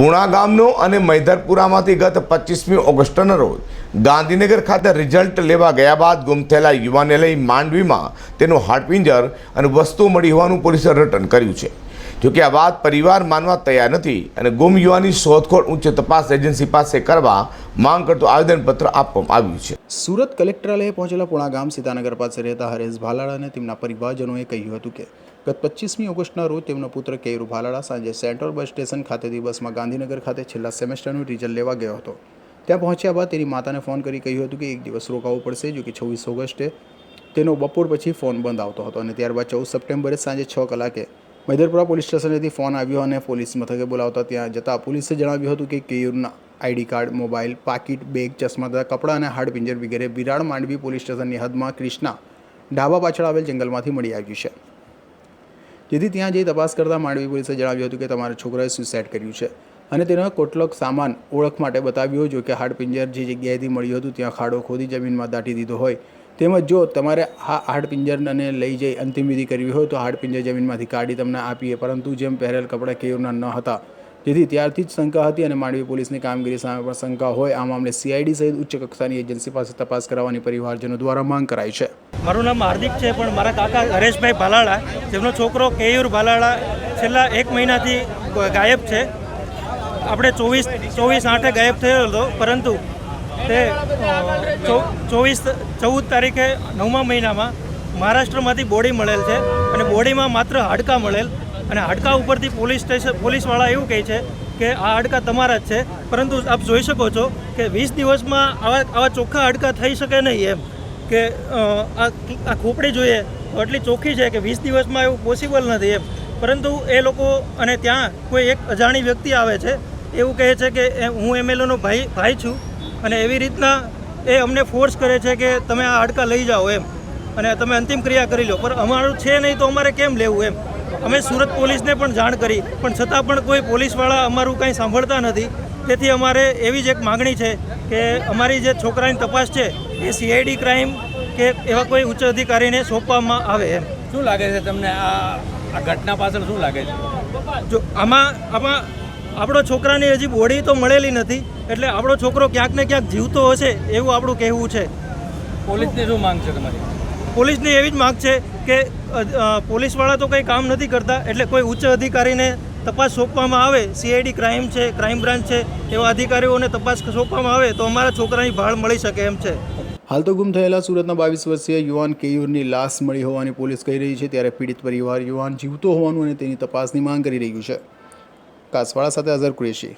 પુણા ગામનો અને મૈધરપુરામાંથી ગત પચીસમી ઓગસ્ટના રોજ ગાંધીનગર ખાતે રિઝલ્ટ લેવા ગયા બાદ ગુમ થયેલા યુવાને લઈ માંડવીમાં તેનું હાડપિંજર અને વસ્તુ મળી હોવાનું પોલીસે રટન કર્યું છે. જોકે આ વાત પરિવાર માનવા તૈયાર નથી અને ગુમ યુવાની શોધખોળ ઉચ્ચ તપાસ એજન્સી પાસે કરવા માંગ કરતું આવેદનપત્ર આપવામાં આવ્યું છે. સુરત કલેક્ટરાલયે પહોંચેલા પૂણા ગામ સીતાનગર પાસે રહેતા હરેશ ભાલાળા અને તેમના પરિવારજનોએ કહ્યું હતું કે ગત પચીસમી ઓગસ્ટના રોજ તેમનો પુત્ર કેયરુ ભાલાળા સાંજે સેન્ટ્રલ બસ સ્ટેશન ખાતેથી બસમાં ગાંધીનગર ખાતે છેલ્લા સેમેસ્ટરનું રિઝલ્ટ લેવા ગયો હતો. ત્યાં પહોંચ્યા બાદ તેની માતાને ફોન કરી કહ્યું હતું કે એક દિવસ રોકાવું પડશે, જો કે છવ્વીસ ઓગસ્ટે તેનો બપોર પછી ફોન બંધ આવતો હતો અને ત્યારબાદ ચૌદ સપ્ટેમ્બરે સાંજે છ કલાકે મૈદરપુરા પોલીસ સ્ટેશનેથી ફોન આવ્યો અને પોલીસ મથકે બોલાવતા ત્યાં જતાં પોલીસે જણાવ્યું હતું કે કેયુરના આઈડી કાર્ડ, મોબાઈલ, પાકીટ, બેગ ચશ્મા તથા કપડાં અને હાડપિંજર વગેરે વિરાળ માંડવી પોલીસ સ્ટેશનની હદમાં ક્રિષ્ના ઢાબા પાછળ આવેલ જંગલમાંથી મળી આવ્યું છે. જેથી ત્યાં જઈ તપાસ કરતાં માંડવી પોલીસે જણાવ્યું હતું કે તમારા છોકરાએ સુસાઇડ કર્યું છે. અને તેનો કોટલોક સામાન ઓળખ માટે બતાવ્યો જો કે હાડપિંજર જે જગ્યાએથી મળ્યું હતું ત્યાં ખાડો ખોદી જમીનમાં દાટી દીધો હોય. તેમજ જો તમારે આ હાડપિંજરને લઈ જઈ અંતિમ વિધિ કરવી હોય તો હાડપિંજર જમીનમાંથી કાઢી તમને આપીએ. પરંતુ જેમ પહેરેલ કપડાં કેયુરના ન હતા જેથી ત્યારથી જ શંકા હતી અને માંડવી પોલીસની કામગીરી સામે પણ શંકા હોય. આ મામલે સીઆઈડી સહિત ઉચ્ચ કક્ષાની એજન્સી પાસે તપાસ કરાવવાની પરિવારજનો દ્વારા માંગ કરાઈ છે. મારું નામ હાર્દિક છે, પણ મારા કાકા હરેશભાઈ ભાલાળા, જેમનો છોકરો કેયુર ભાલાળા છેલ્લા એક મહિનાથી ગાયબ છે. આપણે ચોવીસ ચોવીસ આઠે ગાયબ થયો હતો, પરંતુ તે ચોવીસ, ચૌદ તારીખે નવમા મહિનામાં મહારાષ્ટ્રમાંથી બોડી મળેલ છે અને બોડીમાં માત્ર હાડકાં મળેલ. અને હાડકા ઉપરથી પોલીસ સ્ટેશન પોલીસવાળા એવું કહે છે કે આ હાડકા તમારા જ છે, પરંતુ આપ જોઈ શકો છો કે વીસ દિવસમાં આવા આવા ચોખ્ખા હાડકા થઈ શકે નહીં એમ કે આ આ ખોપડી જોઈએ તો એટલી ચોખ્ખી છે કે વીસ દિવસમાં એવું પોસિબલ નથી એમ. પરંતુ એ લોકો અને ત્યાં કોઈ એક અજાણી વ્યક્તિ આવે છે, એવું કહે છે કે હું એમએલએનો ભાઈ ભાઈ છું. અને એવી રીતના એ અમને ફોર્સ કરે છે કે તમે આ હાડકા લઈ જાઓ એમ. અને તમે અંતિમ ક્રિયા કરી લો. પણ અમારું છે નહીં તો અમારે કેમ લેવું એમ? અમે સુરત પોલીસને પણ જાણ કરી પણ છતાં પણ કોઈ પોલીસવાળા અમારું કંઈ સાંભળતા નથી. તેથી અમારે એવી જ એક માગણી છે કે અમારી જે છોકરાની તપાસ છે એ સીઆઈડી ક્રાઇમ કે એવા કોઈ ઉચ્ચ અધિકારીને સોંપવામાં આવે એમ. શું લાગે છે તમને આ આ ઘટના પાછળ શું લાગે છે? જો આમાં આમાં આપણો છોકરાની હજી બોડી તો મળેલી નથી એટલે આપણો છોકરો ક્યાંક ને ક્યાંક જીવતો હશે એવું આપણું કહેવું છે. પોલીસની શું માંગ છે તમારી? પોલીસની એવી જ માગ છે કે પોલીસવાળા તો કંઈ કામ નથી કરતા, એટલે કોઈ ઉચ્ચ અધિકારીને તપાસ સોંપવામાં આવે સીઆઈડી ક્રાઇમ છે ક્રાઇમ બ્રાન્ચ છે, એવા અધિકારીઓને તપાસ સોંપવામાં આવે, તો અમારા છોકરાની ભાળ મળી શકે એમ છે. હાલ તો ગુમ થયેલા સુરતના બાવીસ વર્ષીય યુવાન કેયુરની લાશ મળી હોવાની પોલીસ કહી રહી છે, ત્યારે પીડિત પરિવાર યુવાન જીવતો હોવાનું અને તેની તપાસની માંગ કરી રહ્યું છે. કાસવાળા સાથે અઝર કુરેશી.